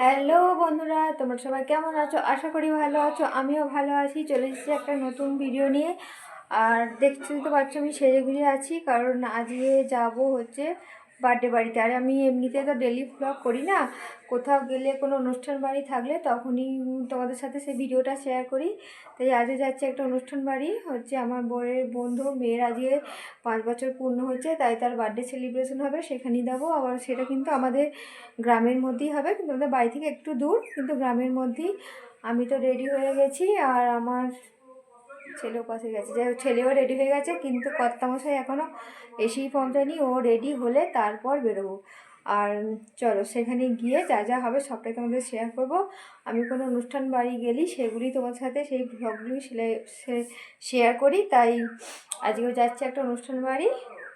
Hello বন্ধুরা, তোমরা সবাই কেমন আছো? আশা করি ভালো আছো, আমিও ভালো আছি। চলে এসেছি একটা নতুন ভিডিও নিয়ে। আর দেখতে তো পাচ্ছ আমি সেজে গুজে আছি, কারণ আজকে যাব হচ্ছে বার্থডে বাড়িতে। আর আমি এমনিতে তো ডেলি ব্লগ করি না, কোথাও গেলে কোনো অনুষ্ঠান বাড়ি থাকলে তখনই তোমাদের সাথে সেই ভিডিওটা শেয়ার করি। তাই আজকে যাচ্ছে একটা অনুষ্ঠান বাড়ি, হচ্ছে আমার বরের বন্ধু, মেয়ের আজকে পাঁচ বছর পূর্ণ হচ্ছে তাই তার বার্থডে সেলিব্রেশন হবে, সেখানেই যাব। আবার সেটা কিন্তু আমাদের গ্রামের মধ্যেই হবে, কিন্তু আমাদের বাড়ি থেকে একটু দূর, কিন্তু গ্রামের মধ্যেই আমি তো রেডি হয়ে গেছি। আর আমার ছেলেও পাশে গেছে। যাই ছেলেও রেডি হয়ে গেছে, কিন্তু কর্তামশাই এখনও এসেই পৌঁছায়নি। ও রেডি হলে তারপর বেরোবো। আর চলো, সেখানে গিয়ে যা যা হবে সবটাই তোমাদের শেয়ার করব। আমি কোনো অনুষ্ঠান বাড়ি গেলি, সেগুলি তোমার সাথে সেই ব্লগগুলি শেয়ার করি। তাই আজকেও যাচ্ছে একটা অনুষ্ঠান বাড়ি,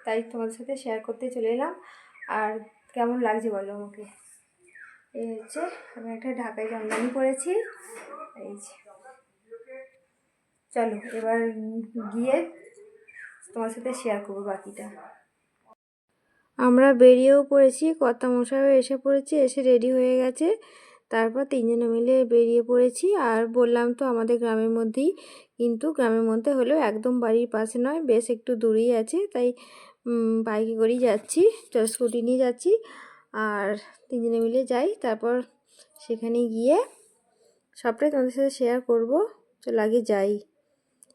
তাই তোমাদের সাথে শেয়ার করতে চলে এলাম। আর কেমন লাগছে বলো আমাকে? এই হচ্ছে, আমি একটা ঢাকায় জামদানি করেছি। এই যে। চলো, এবার গিয়ে তোমার সাথে শেয়ার করব বাকিটা। আমরা বেরিয়েও পড়েছি কর্তা মশাইও এসে পড়েছে, এসে রেডি হয়ে গেছে। তারপর তিনজনে মিলে বেরিয়ে পড়েছি, আর বললাম তো আমাদের গ্রামের মধ্যেই, কিন্তু গ্রামের মধ্যে হলেও একদম বাড়ির পাশে নয়, বেশ একটু দূরেই আছে, তাই বাইকে করেই যাচ্ছি স্কুটি নিয়ে যাচ্ছি। আর তিনজনে মিলে যাই, তারপর সেখানে গিয়ে সবটাই তোমাদের সাথে শেয়ার করব, চল আগে যাই।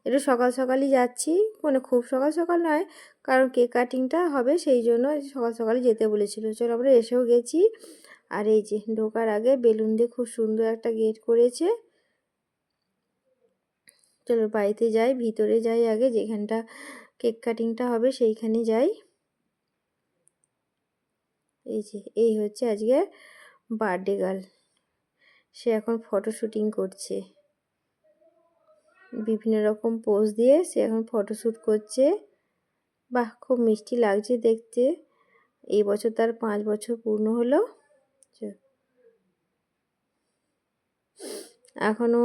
একটু সকাল সকালই যাচ্ছি। মানে খুব সকাল সকাল নয়, কারণ কেক কাটিংটা হবে, সেই জন্য সকাল সকালে যেতে বলেছিল। চলো আমরা এসেও গেছি। আর এই যে ঢোকার আগে বেলুন দিয়ে খুব সুন্দর একটা গেট করেছে। চলো বাড়িতে যাই, ভিতরে যাই আগে, যেখানটা কেক কাটিংটা হবে সেইখানে যাই। এই যে, এই হচ্ছে আজকের বার্থডে গার্ল সে এখন ফটো শুটিং করছে। বিভিন্ন রকম পোজ দিয়ে সে এখন ফটোশ্যুট করছে। বাহ, খুব মিষ্টি লাগছে দেখতে। এই বছর তার পাঁচ বছর পূর্ণ হলো। এখনও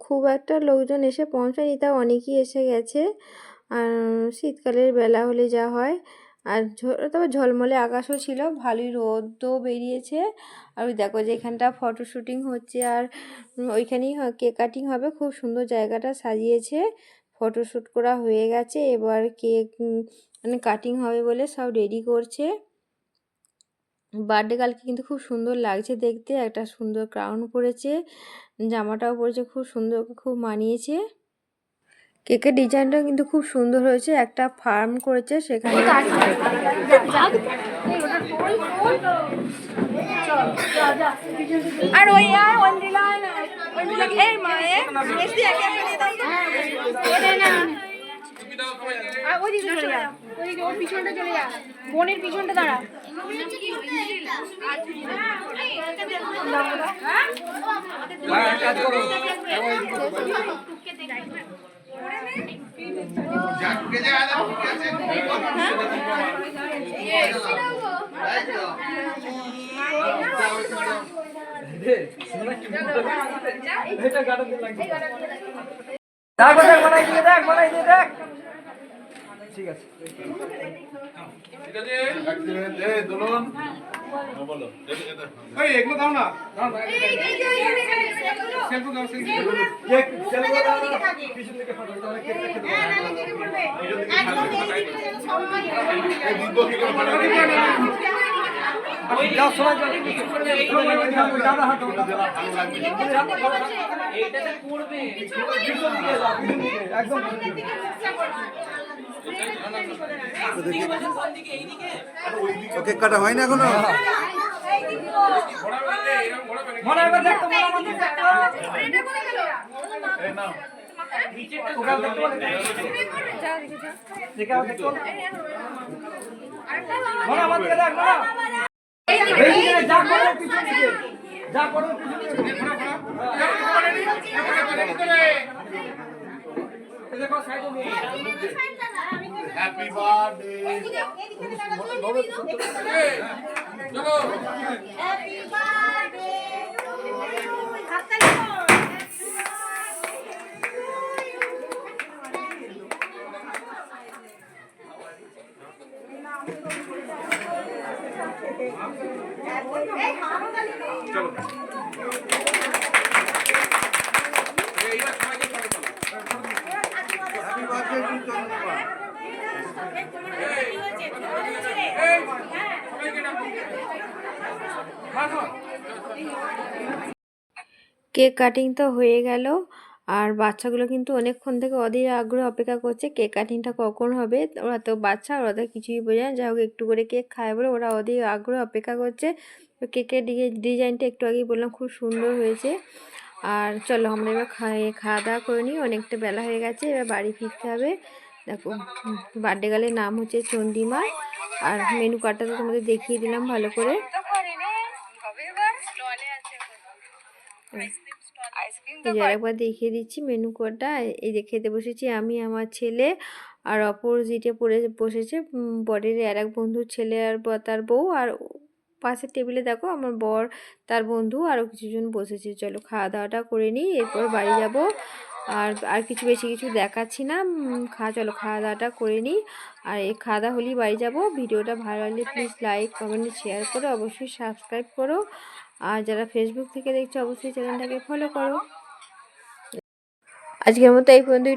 খুব একটা লোকজন এসে পৌঁছায়নি তা অনেকেই এসে গেছে। আর শীতকালের বেলা হলে যা হয় আর তবে ঝলমলে আকাশও ছিল, ভালোই রোদও বেরিয়েছে। আর ওই দেখো যেখানটা ফটো শুটিং হচ্ছে আর ওইখানেই কেক কাটিং হবে, খুব সুন্দর জায়গাটা সাজিয়েছে ফটোশ্যুট করা হয়ে গেছে, এবার কেক মানে কাটিং হবে বলে সব রেডি করছে। বার্থডে গার্লকে কিন্তু খুব সুন্দর লাগছে দেখতে, একটা সুন্দর ক্রাউন পরেছে, জামাটাও পরেছে, খুব সুন্দর, খুব মানিয়েছে। কেকের ডিজাইনটা কিন্তু খুব সুন্দর হয়েছে। একটা ফার্ম করেছে সেখানে আর ওই আর অঞ্জিলা অঞ্জিলা এই মা এ মিষ্টি একে একে দিয়ে দাও তো আর ওই দিকে চলে যা ওইদিকে ওর পিছনটা চলে যা বোনের পিছনটা দাঁড়া দেখ দেখ বানাই দিয়ে দেখ বানাই দেখ ঠিক আছে। এগুলো দাও না। দাদা হাত একদম। কেক কাটা হয় না এখনও মনে একবার দেখ তো Happy birthday. Happy birthday. You? Cake cutting তো হয়ে গেল, আর বাচ্চাগুলো কিন্তু অনেকক্ষণ থেকে অধীর আগ্রহ অপেক্ষা করছে কেক কাটিংটা কখন হবে। ওরা তো বাচ্চা, ওরা তো কিছুই বোঝে না। যাই হোক, একটু করে কেক খায় বলে ওরা অধীর আগ্রহ অপেক্ষা করছে। কেকের ডিজাইনটা একটু আগেই বললাম, খুব সুন্দর হয়েছে। আর চলো, আমরা এবার খাওয়া দাওয়া করে নিই। অনেকটা বেলা হয়ে গেছে, এবার বাড়ি ফিরতে হবে। দেখো বার্থডে গার্লের নাম হচ্ছে চন্ডিমা। আর মেনু কার্ডটা তো তোমাদের দেখিয়ে দিলাম ভালো করে। একবার দেখিয়ে দিচ্ছি মেনু কার্ডটা এই যে খেতে বসেছি আমি, আমার ছেলে। আর অপোজিটে পড়ে, বসেছে বরের আর এক বন্ধুর ছেলে আর তার বউ। আর পাশের টেবিলে দেখো, আমার বর, তার বন্ধু আরও কিছুজন বসেছে। চলো খাওয়া দাওয়াটা করে নিই, এরপর বাড়ি যাব। আর আর কিছু বেশি কিছু দেখাচ্ছি না। খাওয়া চলো খাওয়া দাওয়াটা করে নিই। আর এই খাওয়া দাওয়া হলেই বাড়ি যাব। ভিডিওটা ভালো লাগলে প্লিজ লাইক কমেন্ট শেয়ার করো। অবশ্যই সাবস্ক্রাইব করো। আর যারা ফেসবুক থেকে দেখছ, অবশ্যই চ্যানেলটাকে ফলো করো। আজকের মতো এই পর্যন্ত